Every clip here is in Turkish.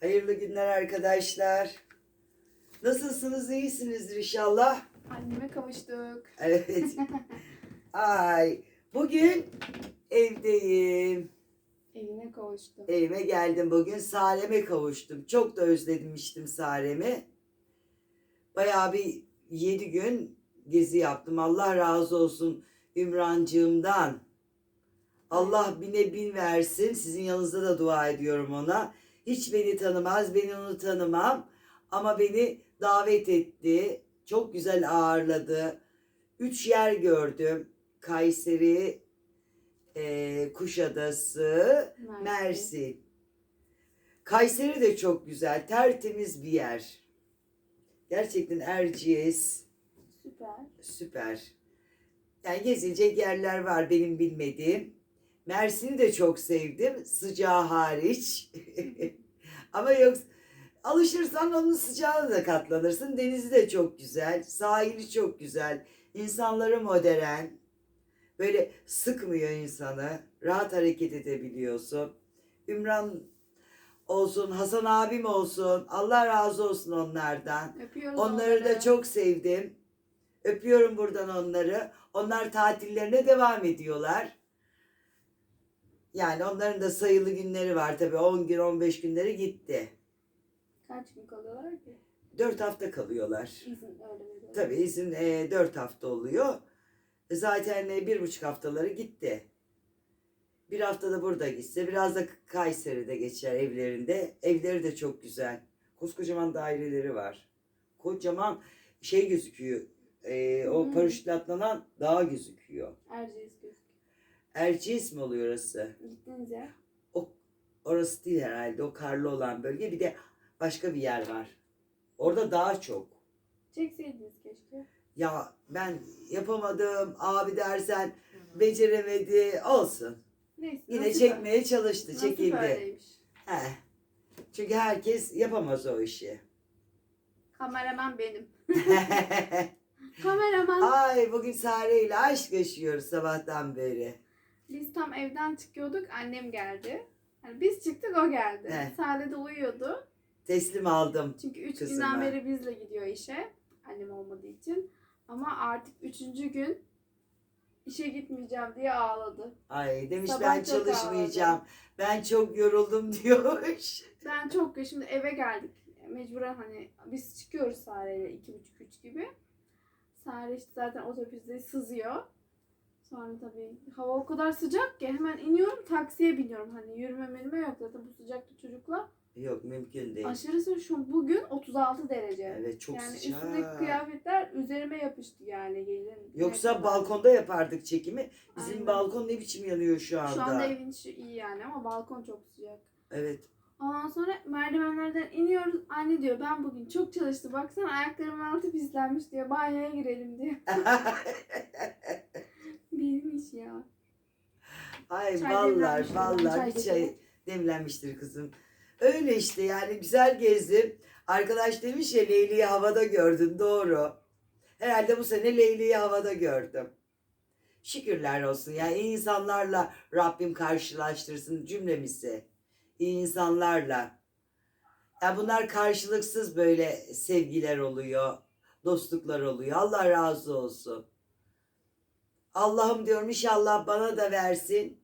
Hayırlı günler arkadaşlar. Nasılsınız? İyisinizdir inşallah. Anneme kavuştuk. Evet. Ay, bugün evdeyim. Evine kavuştu. Evime geldim bugün. Salem'e kavuştum. Çok da özlemiştim Salem'i. Bayağı bir yedi gün gezi yaptım. Allah razı olsun Ümrancığımdan. Allah bine bin versin. Sizin yanınızda da dua ediyorum ona. Hiç beni tanımaz, ben onu tanımam. Ama beni davet etti. Çok güzel ağırladı. Üç yer gördüm. Kayseri, eee, Kuşadası, Mersin. Kayseri de çok güzel, tertemiz bir yer. Gerçekten Erciyes Süper. süper. Yani gezilecek yerler var benim bilmediğim. Mersin'i de çok sevdim, sıcağı hariç. Ama yok alışırsan onun sıcağına da katlanırsın. Denizi de çok güzel, sahili çok güzel, insanları modern. Böyle sıkmıyor insanı, rahat hareket edebiliyorsun. Ümran olsun, Hasan abim olsun. Allah razı olsun onlardan. Öpüyoruz Onları da çok sevdim. Öpüyorum buradan onları. Onlar tatillerine devam ediyorlar. Yani onların da sayılı günleri var tabii. 10 gün 15 günleri gitti. Kaç gün kalıyorlar ki? 4 hafta kalıyorlar. İzin öyle mi? Tabii izin 4 hafta oluyor. E, Zaten e, bir buçuk haftaları gitti. Bir hafta da burada gitse biraz da Kayseri'de geçer evlerinde. Evleri de çok güzel. Koskocaman daireleri var. Kocaman şey gözüküyor. E, o Hmm. paraşütle atlanan dağ gözüküyor. Erciyes gözüküyor. Erciyes mi oluyor orası? Gittiniz ya. Orası değil herhalde. O karlı olan bölge. Bir de başka bir yer var. Orada daha çok. Çekseydiniz keşke. Ya ben yapamadım abi dersen beceremedi olsun. Neyse. Yine nasip- çekmeye çalıştı nasip çekildi. öyleymiş. He. Çünkü herkes yapamaz o işi. Kameraman benim. Kameraman. Ay bugün Sare ile aşk yaşıyoruz sabahtan beri. Biz tam evden çıkıyorduk. Annem geldi. Yani biz çıktık o geldi. He. Sade de uyuyordu. Teslim aldım. Çünkü üç Kızıma. günden beri bizle gidiyor işe. Annem olmadığı için. Ama artık üçüncü gün işe gitmeyeceğim diye ağladı. Ay demiş Sabah ben çalışmayacağım. Ben çok yoruldum diyormuş. Ben çok şimdi eve geldik. Mecburen hani biz çıkıyoruz Sare'yle iki buçuk üç gibi. Sare işte zaten otobüste sızıyor. Sonra tabii hava o kadar sıcak ki hemen iniyorum taksiye biniyorum. Hani yürüme menüme yok zaten bu sıcakta çocukla. Yok mümkün değil. Aşırı sıcak şu bugün 36 derece. Evet çok yani sıcak. üstümdeki kıyafetler üzerime yapıştı yani gelin. Yoksa balkonda yapardık çekimi. Bizim Aynen. balkon ne biçim yanıyor şu anda. Şu anda evin içi iyi yani ama balkon çok sıcak. Evet. Ondan sonra merdivenlerden iniyoruz. Anne diyor ben bugün çok çalıştım. Baksana ayaklarımın altı pislenmiş diyor. Banyoya girelim diyor. Bilmiş ya. Ay Çay çay bir çay demlenmiştir kızım. Öyle işte yani güzel gezdim. Arkadaş demiş ya Leyli'yi havada gördün doğru. Herhalde bu sene Leyli'yi havada gördüm. Şükürler olsun ya iyi insanlarla Rabbim karşılaştırsın cümlemizi. İyi insanlarla. Ya bunlar karşılıksız böyle sevgiler oluyor, dostluklar oluyor. Allah razı olsun. Allah'ım diyorum inşallah bana da versin.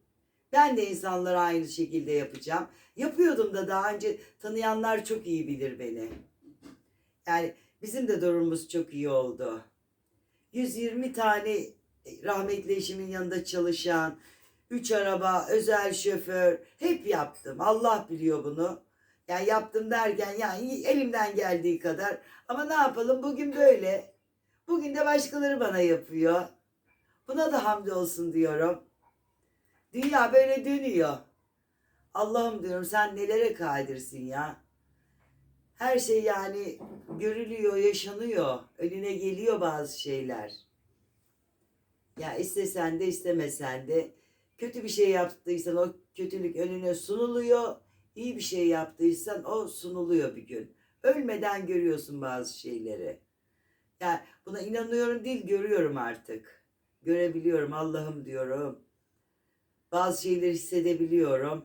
Ben de insanlara aynı şekilde yapacağım. Yapıyordum da daha önce tanıyanlar çok iyi bilir beni. Yani bizim de durumumuz çok iyi oldu. 120 tane rahmetli eşimin yanında çalışan, 3 araba, özel şoför hep yaptım. Allah biliyor bunu. Yani yaptım derken yani elimden geldiği kadar. Ama ne yapalım bugün böyle. Bugün de başkaları bana yapıyor. Buna da hamdolsun diyorum. Dünya böyle dönüyor. Allah'ım diyorum sen nelere kadirsin ya. Her şey yani görülüyor, yaşanıyor. Önüne geliyor bazı şeyler. Ya istesen de istemesen de kötü bir şey yaptıysan o kötülük önüne sunuluyor. İyi bir şey yaptıysan o sunuluyor bir gün. Ölmeden görüyorsun bazı şeyleri. Yani buna inanıyorum değil görüyorum artık. Görebiliyorum Allah'ım diyorum. Bazı şeyleri hissedebiliyorum.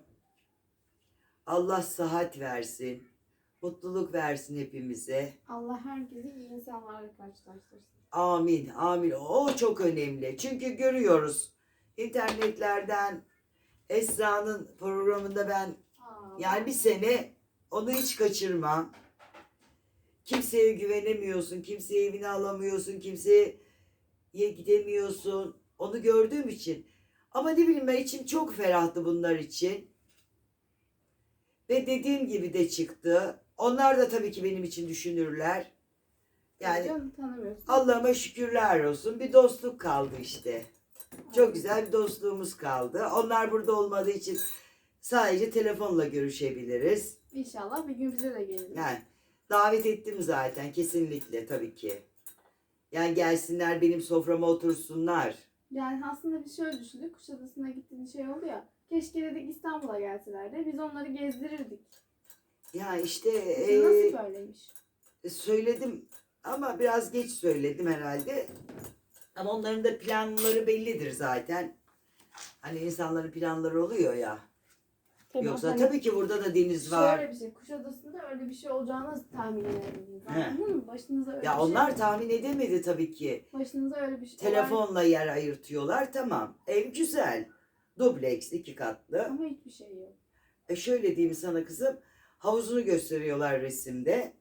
Allah sıhhat versin. Mutluluk versin hepimize. Allah herkesi iyi insanlarla karşılaştırsın. Amin, amin. O çok önemli. Çünkü görüyoruz internetlerden Esra'nın programında ben Aa, yani bir sene onu hiç kaçırma. Kimseye güvenemiyorsun, kimseye evine alamıyorsun, kimseye gidemiyorsun. Onu gördüğüm için. Ama ne bileyim ben içim çok ferahtı bunlar için. Ve dediğim gibi de çıktı. Onlar da tabii ki benim için düşünürler. Yani. Allah'ıma şükürler olsun. Bir dostluk kaldı işte. Çok güzel bir dostluğumuz kaldı. Onlar burada olmadığı için sadece telefonla görüşebiliriz. İnşallah bir gün bize de gelir. Yani davet ettim zaten kesinlikle tabii ki. Yani gelsinler benim soframa otursunlar. Yani aslında biz şöyle düşündük. Kuşadası'na gittiğimiz şey oldu ya. Keşke dedik İstanbul'a gelseler de biz onları gezdirirdik. Ya işte Bizim eee, nasip öyleymiş. söyledim ama biraz geç söyledim herhalde. Ama onların da planları bellidir zaten. Hani insanların planları oluyor ya. Yoksa hani tabii ki burada da deniz var. Şöyle bir şey. Kuşadası'nda öyle bir şey olacağını tahmin edemediniz. He. Anladın mı? Başınıza öyle Ya bir onlar şey, tahmin edemedi tabii ki. başınıza öyle bir şey Telefonla yer ayırtıyorlar tamam. Ev güzel. Dubleks iki katlı. Ama hiçbir şey yok. E şöyle diyeyim sana kızım. Havuzunu gösteriyorlar resimde.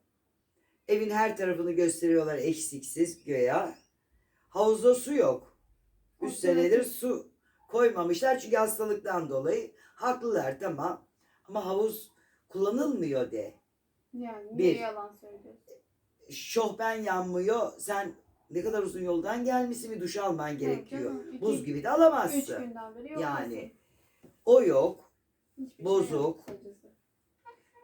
Evin her tarafını gösteriyorlar eksiksiz göya. Havuzda su yok. Alternatif- senedir su koymamışlar çünkü hastalıktan dolayı. Haklılar tamam. Ama havuz kullanılmıyor de. Yani Bir. niye yalan söylüyorsun? Şohben yanmıyor. Sen ne kadar uzun yoldan gelmişsin bir duş alman gerekiyor. canım, iki- Buz gibi de Üç alamazsın. günden beri yok. Yani o yok. Hiçbir bozuk. Şey yok kısacası.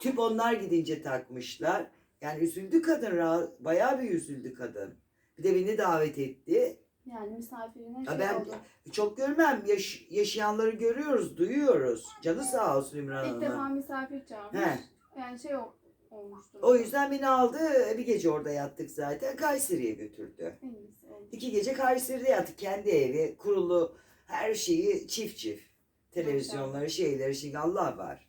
Tüp onlar gidince takmışlar. Yani üzüldü kadın. ra- Bayağı bir üzüldü kadın. Bir de beni davet etti. Yani misafirine Ya şey ben oldu. çok görmem. Yaş- yaşayanları görüyoruz, duyuyoruz. Canı sağ olsun İmran İlk defa Hanım'ın. misafir çağırmış. He. Yani şey ol, olmuştu. O yüzden beni aldı. Bir gece orada yattık zaten. Kayseri'ye götürdü. En iyisi oldu. İki gece Kayseri'de yattık. Kendi evi, kurulu, her şeyi çift çift. Televizyonları, şeyleri. Şimdi Allah var.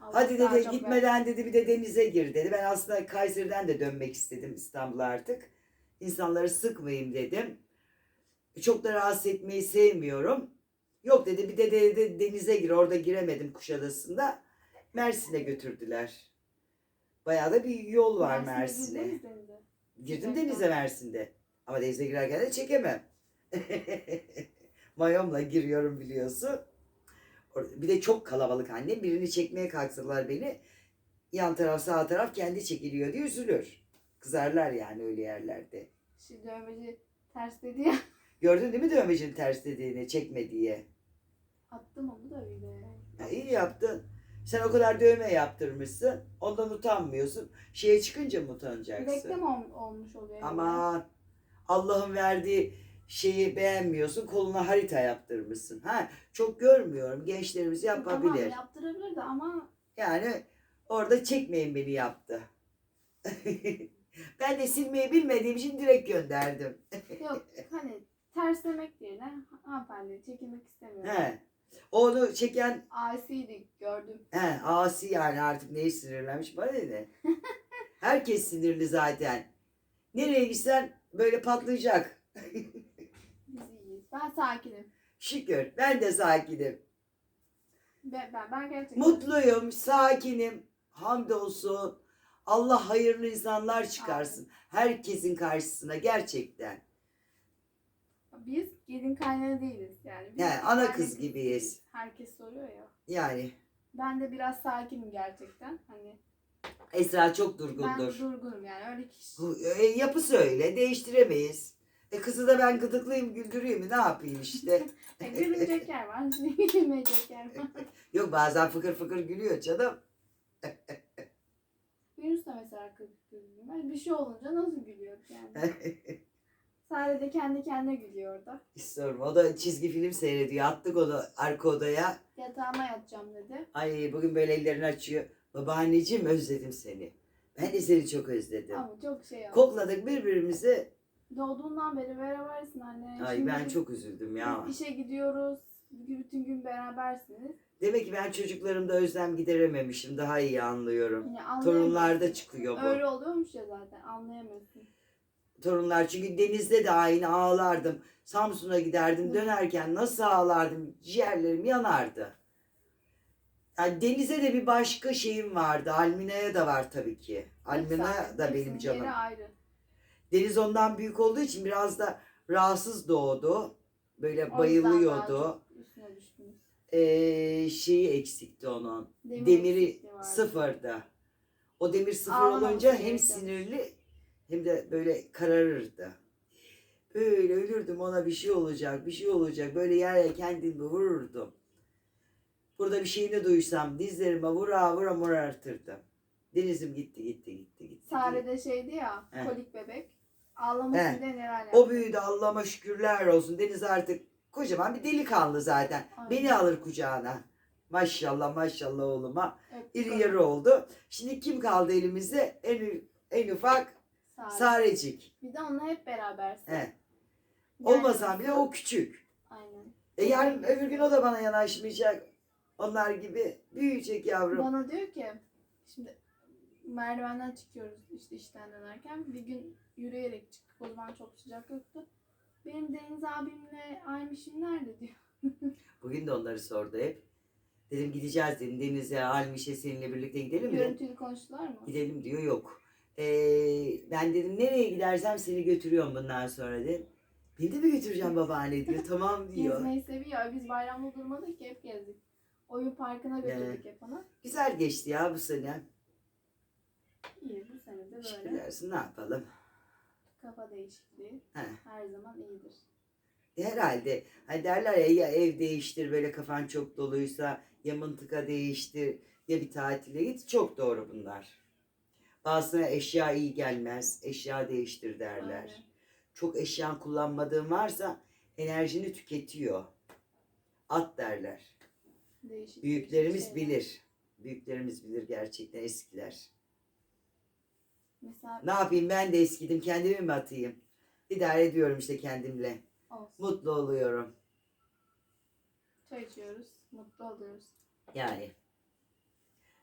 Allah Hadi daha dedi çok gitmeden dedi bir de denize gir dedi. Ben aslında Kayseri'den de dönmek istedim İstanbul'a artık. İnsanları sıkmayayım dedim. Çok da rahatsız etmeyi sevmiyorum. Yok dedi bir de, de, de denize gir. Orada giremedim Kuşadası'nda. Mersin'e götürdüler. Bayağı da bir yol var Mersin'e Mersin'e. Girdim denize Mersin'de. Ama denize girerken de çekemem. Mayomla giriyorum biliyorsun. Or- Bir de çok kalabalık annem. Birini çekmeye kalksalar beni. Yan taraf sağ taraf kendi çekiliyor diye üzülür. Kızarlar yani öyle yerlerde. Şimdi dövmeci ters dedi ya. Gördün değil mi dövmecinin ters dediğini çekme diye. Attım onu da videoya. Ya iyi yaptın. Sen o kadar dövme yaptırmışsın. Ondan utanmıyorsun. Şeye çıkınca mı utanacaksın? Reklam ol- olmuş oluyor. Aman Allah'ın verdiği şeyi beğenmiyorsun koluna harita yaptırmışsın. Ha çok görmüyorum gençlerimiz yapabilir. Tamam yaptırabilir de ama Yani orada çekmeyin beni yaptı. ben de silmeyi bilmediğim için direkt gönderdim. yok hani terslemek yerine hanımefendi çekilmek istemiyorum. He. Onu çeken Asi'ydi gördüm. he, asi yani artık neyi sinirlenmiş bana ne? Herkes sinirli zaten. Nereye gitsen böyle patlayacak. Biz iyiyiz. Ben sakinim. Şükür ben de sakinim. Ben, ben, ben gerçekten Mutluyum, sakinim. Hamdolsun. Allah hayırlı insanlar çıkarsın. Herkesin karşısına gerçekten. Biz gelin kaynana değiliz yani. Biz Yani ana kız gibiyiz. Herkes soruyor ya. Yani Ben de biraz sakinim gerçekten. Hani Esra çok ben durgundur. durgunum yani öyle kişi. E, yapısı öyle, değiştiremeyiz. E kızı da ben gıdıklayayım, güldüreyim mi? Ne yapayım işte? E, gülünecek yer var, gülmeyecek yer var. Yok bazen fıkır fıkır gülüyor canım. Yunus da mesela kız gülüyor. Yani bir şey olunca nasıl gülüyor yani? Sadece kendi kendine gülüyor orada. İstiyorum. O da çizgi film seyrediyor. Attık onu arka odaya. Yatağıma yatacağım dedi. Ay bugün böyle ellerini açıyor. Babaanneciğim özledim seni. Ben de seni çok özledim. Ama çok şey oldu. Kokladık birbirimizi. Doğduğundan beri berabersin anne. Ay Şimdi ben biz- çok üzüldüm ya. biz işe gidiyoruz. Bütün gün berabersiniz. Demek ki ben çocuklarımda özlem giderememişim. Daha iyi anlıyorum. Yani anlayamıyorsun. Torunlarda çıkıyor bu. Öyle oluyormuş ya zaten anlayamıyorsun. Torunlar çünkü denizde de aynı ağlardım. Samsun'a giderdim dönerken nasıl ağlardım ciğerlerim yanardı. Yani denize de bir başka şeyim vardı. Almina'ya da var tabii ki. Almina da benim canım. Ayrı. Deniz ondan büyük olduğu için biraz da rahatsız doğdu. Böyle O yüzden daha bayılıyordu. Ee, şeyi eksikti onun. Demir Demiri vardı. sıfırdı. O demir sıfır Ağlamaması olunca hem gerekiyormuş. sinirli hem de böyle kararırdı. Böyle ölürdüm ona bir şey olacak, bir şey olacak. Böyle yere kendimi vururdum. Burada bir şeyini duysam dizlerime vura vura morartırdım. Denizim gitti gitti gitti gitti. Sare de şeydi ya He. kolik bebek. Diye neler yaptı. O büyüdü Allah'ıma şükürler olsun. Deniz artık kocaman bir delikanlı zaten. Aynen. Beni alır kucağına. Maşallah maşallah oğluma. Öptük İri yarı oldu. Şimdi kim kaldı elimizde? En, en ufak Sare. Sarecik. Bir de onunla hep berabersin. He. Yani- bile o küçük. Aynen. E yarın öbür gün o da bana yanaşmayacak. Onlar gibi büyüyecek yavrum. Bana diyor ki şimdi merdivenden çıkıyoruz işte işten dönerken bir gün yürüyerek çıktık o zaman çok sıcak yoktu. Benim Deniz abimle Aymiş'im nerede diyor. Bugün de onları sordu hep. Dedim gideceğiz dedim denize, Almiş'e seninle birlikte gidelim mi? Görüntülü konuştular mı? Gidelim diyor yok. Ee, ben dedim nereye gidersem seni götürüyorum bundan sonra dedim. Beni de mi götüreceğim babaanne diyor. Tamam diyor. Gezmeyi seviyor. Biz bayramda durmadık ki hep gezdik. Oyun parkına götürdük hep ona. Güzel geçti ya bu sene. İyi bu sene de böyle. Şükürlersin ne yapalım. Kafa değişikliği He. her zaman iyidir. Herhalde. Hani derler ya, ya ev değiştir böyle kafan çok doluysa ya mıntıka değiştir ya bir tatile git. Çok doğru bunlar. Bazısına eşya iyi gelmez. Eşya değiştir derler. Aynen. Çok eşya kullanmadığın varsa enerjini tüketiyor. At derler. Değişik Büyüklerimiz şeyler. bilir. Büyüklerimiz bilir gerçekten eskiler. Mesela Ne yapayım ben de eskidim kendimi mi atayım? İdare ediyorum işte kendimle. olsun. Mutlu oluyorum. Çay içiyoruz. Mutlu oluyoruz. Yani.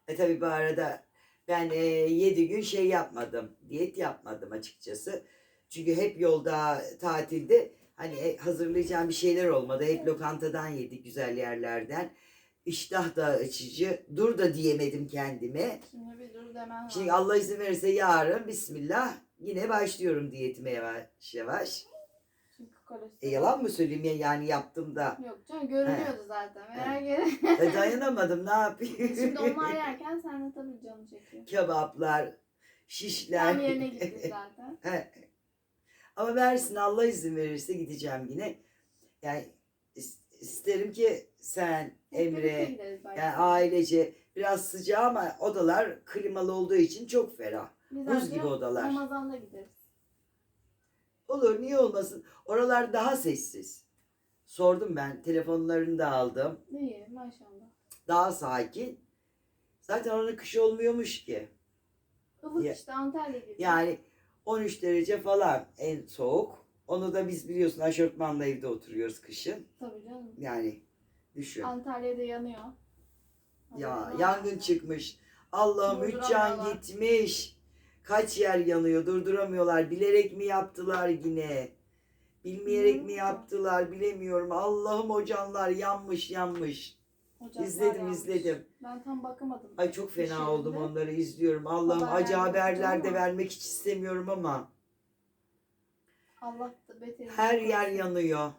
E tabi bu arada ben e, 7 gün şey yapmadım. Diyet yapmadım açıkçası. Çünkü hep yolda tatilde hani e, hazırlayacağım bir şeyler olmadı. Hep lokantadan yedik güzel yerlerden. İştah da açıcı. Dur da diyemedim kendime. Şimdi bir dur demen Şimdi var. Allah izin verirse yarın bismillah yine başlıyorum diyetime yavaş yavaş. Kolesterol. E, yalan mı söyleyeyim ya yani yaptım da. Yok canım görünüyordu zaten. Merak etme. E, dayanamadım ne yapayım. Şimdi onlar yerken sen de tabii canım çekiyor. Kebaplar, şişler. Tam yerine gitti zaten. He. Ama versin Allah izin verirse gideceğim yine. Yani is- isterim ki sen, Emre, yani ailece biraz sıcağı ama odalar klimalı olduğu için çok ferah. Biz buz gibi odalar. Ramazan'da gideriz. Olur niye olmasın? Oralar daha sessiz. Sordum ben telefonlarını da aldım. İyi maşallah. Daha sakin. Zaten oranın kış olmuyormuş ki. Ilık Ya- işte Antalya gibi. Yani 13 derece falan en soğuk. Onu da biz biliyorsun aşortmanla evde oturuyoruz kışın. Tabii canım. Yani düşün. Antalya'da yanıyor. Ya yangın mı? çıkmış. Allah'ım üç can gitmiş. Kaç yer yanıyor durduramıyorlar. Bilerek mi yaptılar yine? Bilmeyerek mi yaptılar bilemiyorum. Allah'ım o canlar yanmış yanmış. Ocaklar İzledim yanmış. izledim. Ben tam bakamadım. Ay çok fena İş oldum onları izliyorum. Allah'ım Haber acı haberler de vermek hiç istemiyorum ama. Allah da beterini Her yer yanıyor.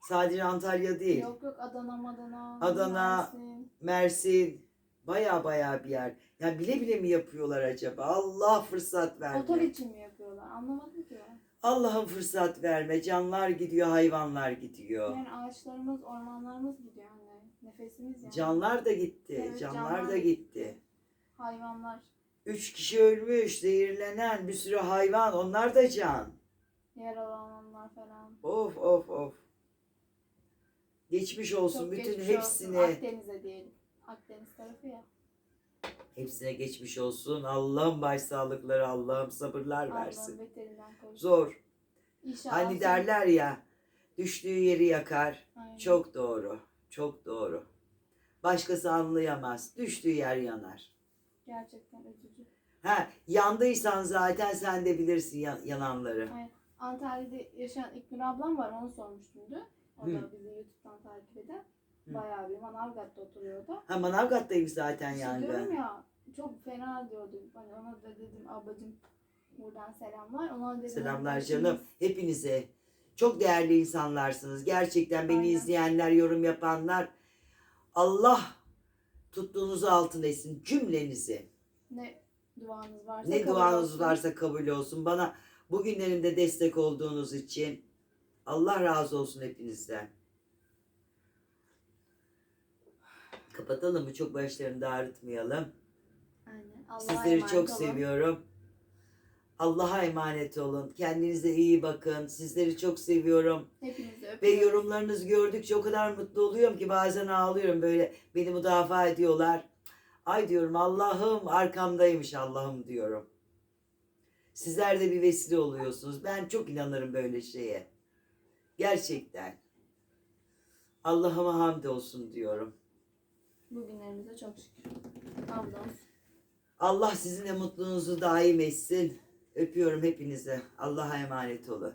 Sadece Antalya değil. Yok yok Adana Madana. Adana, Mersin. Mersin. Baya baya bir yer. Ya bile bile mi yapıyorlar acaba? Allah fırsat verme. Otel için mi yapıyorlar? Anlamadım ki ben. Allah'ım fırsat verme. Canlar gidiyor, hayvanlar gidiyor. Yani ağaçlarımız, ormanlarımız gidiyor anne. Nefesimiz yani. Canlar da gitti. Evet, canlar, canlar da da gitti. Hayvanlar, Üç kişi ölmüş, zehirlenen bir sürü hayvan. Onlar da can. yaralananlar falan. Of of of. Geçmiş olsun Çok bütün geçmiş hepsine. Olsun. Akdeniz'e diyelim. Akdeniz tarafı ya. Hepsine geçmiş olsun. Allah'ım başsağlıkları, Allah'ım sabırlar versin. Zor. İnşallah. Hani derler ya Düştüğü yeri yakar. Aynen. Çok doğru. Çok doğru. Başkası anlayamaz. Düştüğü yer yanar. Gerçekten üzücü. Ha, yandıysan zaten sen de bilirsin ya- yananları. Aynen. Antalya'da yaşayan İknur ablam var onu sormuştum dün. O da Hı. bizi YouTube'dan takip eden. Bayağı bir Manavgat'ta oturuyordu. Ha Manavgat'taymış zaten İşte diyorum yangın. ya çok fena diyordu. Hani ona da dedim ablacığım buradan selamlar. Ona dedim, Selamlar "Hani canım. Hepinize. Çok değerli insanlarsınız. Gerçekten beni Aynen. izleyenler, yorum yapanlar. Allah tuttuğunuzu altın etsin cümlenizi. Ne duanız varsa Ne kabul duanız olsun. varsa kabul olsun. Bana bugünlerinde destek olduğunuz için Allah razı olsun hepinizden. Kapatalım mı? Çok başlarını da ağrıtmayalım. Allah'a Sizleri emanet çok olun. seviyorum. Allah'a emanet olun. Kendinize iyi bakın. Sizleri çok seviyorum. Hepinizi Ve öpüyorum. yorumlarınızı gördükçe o kadar mutlu oluyorum ki bazen ağlıyorum böyle beni müdafaa ediyorlar. Ay diyorum Allah'ım arkamdaymış Allah'ım diyorum. Sizler de bir vesile oluyorsunuz. Ben çok inanırım böyle şeye. Gerçekten. Allah'ıma hamd olsun diyorum. Bugünlerimize çok şükür. Hamdolsun. Allah sizin de mutluluğunuzu daim etsin. Öpüyorum hepinize. Allah'a emanet olun.